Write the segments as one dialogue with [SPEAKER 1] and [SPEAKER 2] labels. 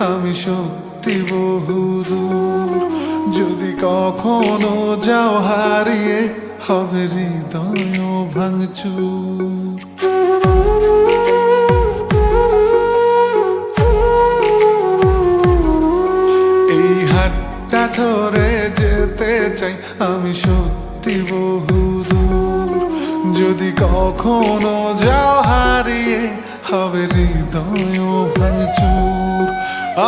[SPEAKER 1] আমি সত্যি বহুদূর। যদি কখনো যাও, হারিয়ে হবে হৃদয় ভাঙচুর। এই হাতটা ধরে যেতে চাই, আমি সত্যি বহুদূর। যদি কখনো যাও, হারিয়ে হবে হৃদয় ভাঙচুর।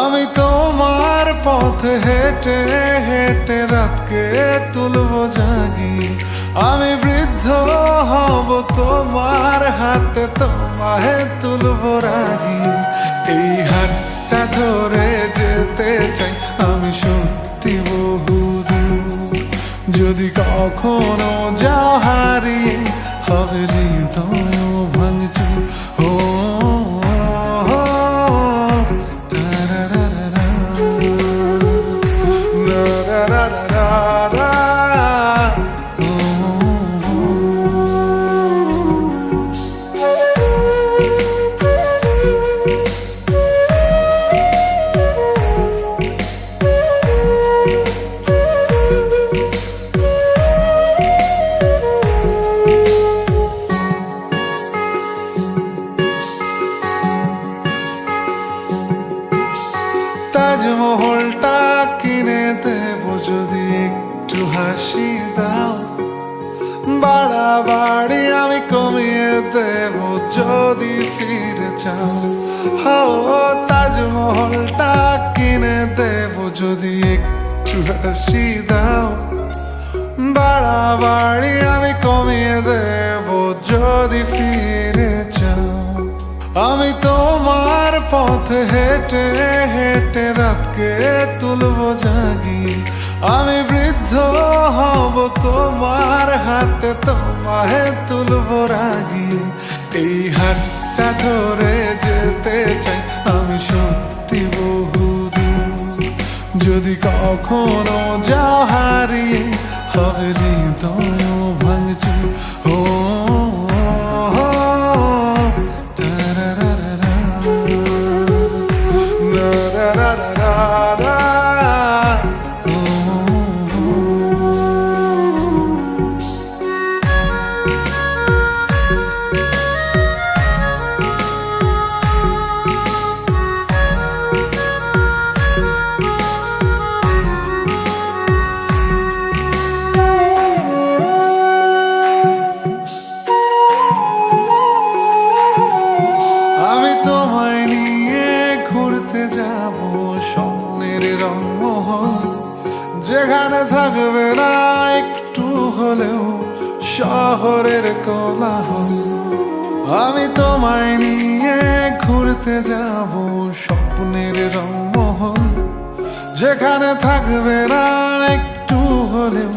[SPEAKER 1] আমি তোমার পথ হেঁটে হেঁটে রাতকে তুলব জাগি। আমি বৃদ্ধ হব তোমার হাতে, তোমায় তুলব রাগি। এই হাতটা ধরে যেতে একটু বাড়াবাড়ি আমি কমিয়ে দেব যদি ফিরে চাও। হো তাজমহলটা কিনে দেব যদি একটু হাসি দাও। বাড়াবাড়ি আমি কমিয়ে দেব যদি ফিরে চাও। আমি তোমার পথে হেঁটে হেঁটে রাতকে তুলবো জাগি আমি বৃদ্ধ হব তোমার হাতে, তোমায় তুলব রাগি। এই হাতটা ধরে যেতে চাই আমি সত্যি বহুদূর যদি কখনো যা হারিয়ে, হবে হৃদয় স্বপ্নের যেখানে থাকবে না একটু হলেও শহরের কোলাহল। আমি তোমায় নিয়ে ঘুরতে যাব স্বপ্নের রংমহল যেখানে থাকবে না একটু হলেও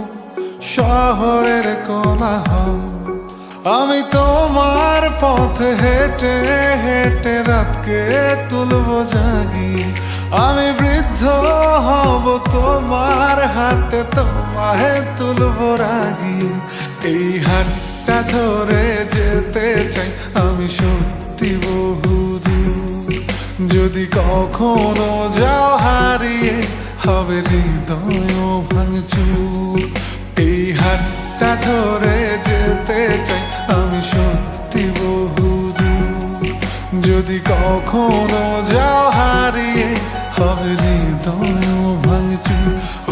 [SPEAKER 1] শহরের কোলাহল। আমি তোমার পথে হেঁটে হেঁটে রাতকে তুলবো জাগি, আমি তোমার হাতে তোমায় তুলবো রাগি। এই হাতটা ধরে যেতে চাই আমি সত্যি বহুদূর যদি কখনো যাও হারিয়ে হবে হৃদয় ভাঙচুর। এই হাতটা ধরে যেতে চাই আমি সত্যি বহুদূর যদি কখনো যাও হারিয়ে I don't you,